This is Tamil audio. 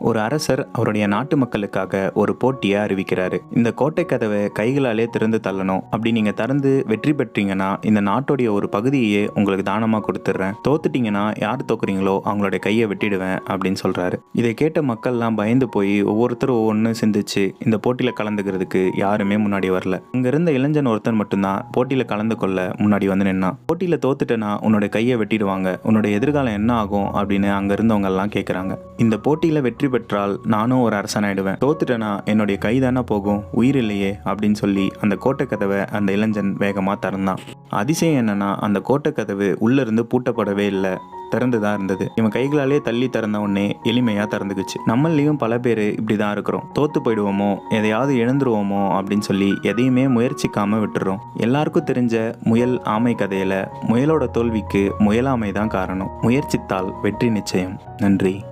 ஒரு அரசர் அவருடைய நாட்டு மக்களுக்காக ஒரு போட்டியை அறிவிக்கிறாரு. இந்த கோட்டை கதவை கைகளாலே திறந்து தள்ளணும். அப்படி நீங்க திறந்து வெற்றி பெற்றீங்கன்னா இந்த நாட்டுடைய ஒரு பகுதியே உங்களுக்கு தானமா கொடுத்துட்றேன் தோத்துட்டீங்கன்னா யார் தோக்குறீங்களோ அவங்களுடைய கையை வெட்டிடுவேன் அப்படின்னு சொல்றாரு. இதை கேட்ட மக்கள்லாம் பயந்து போய் ஒவ்வொருத்தரும் ஒவ்வொன்றும் சிந்திச்சு இந்த போட்டியில கலந்துக்கிறதுக்கு யாருமே முன்னாடி வரல. அங்க இருந்த இளைஞன் ஒருத்தன் மட்டும்தான் போட்டியில கலந்து கொள்ள முன்னாடி வந்து நின்னான். போட்டியில தோத்துட்டேன்னா உன்னோட கையை வெட்டிடுவாங்க. உன்னோட எதிர்காலம் என்ன ஆகும் அப்படின்னு அங்க இருந்தவங்க எல்லாம் கேட்குறாங்க இந்த போட்டியில வெற்றி பெற்றால் நானும் ஒரு அரசனாயிடுவேன். தோத்துட்டேனா என்னுடைய கை தானே போகும். உயிர் இல்லையே அப்படின்னு சொல்லி அந்த கோட்டை கதவை அந்த இளைஞன் வேகமாக திறந்தான். அதிசயம் என்னன்னா அந்த கோட்டை கதவு உள்ள இருந்து பூட்டப்படவே இல்லை. திறந்து தான் இருந்தது. இவன் கைகளாலே தள்ளி திறந்த உடனே எளிமையாக திறந்துக்குச்சு. நம்மளையும் பல பேர் இப்படி தான் இருக்கிறோம். தோத்து போயிடுவோமோ எதையாவது இழந்துருவோமோ அப்படின்னு சொல்லி எதையுமே முயற்சிக்காம விட்டுறோம். எல்லாருக்கும் தெரிஞ்ச முயல் ஆமை கதையில முயலோட தோல்விக்கு முயலாமை தான் காரணம். முயற்சித்தால் வெற்றி நிச்சயம். நன்றி.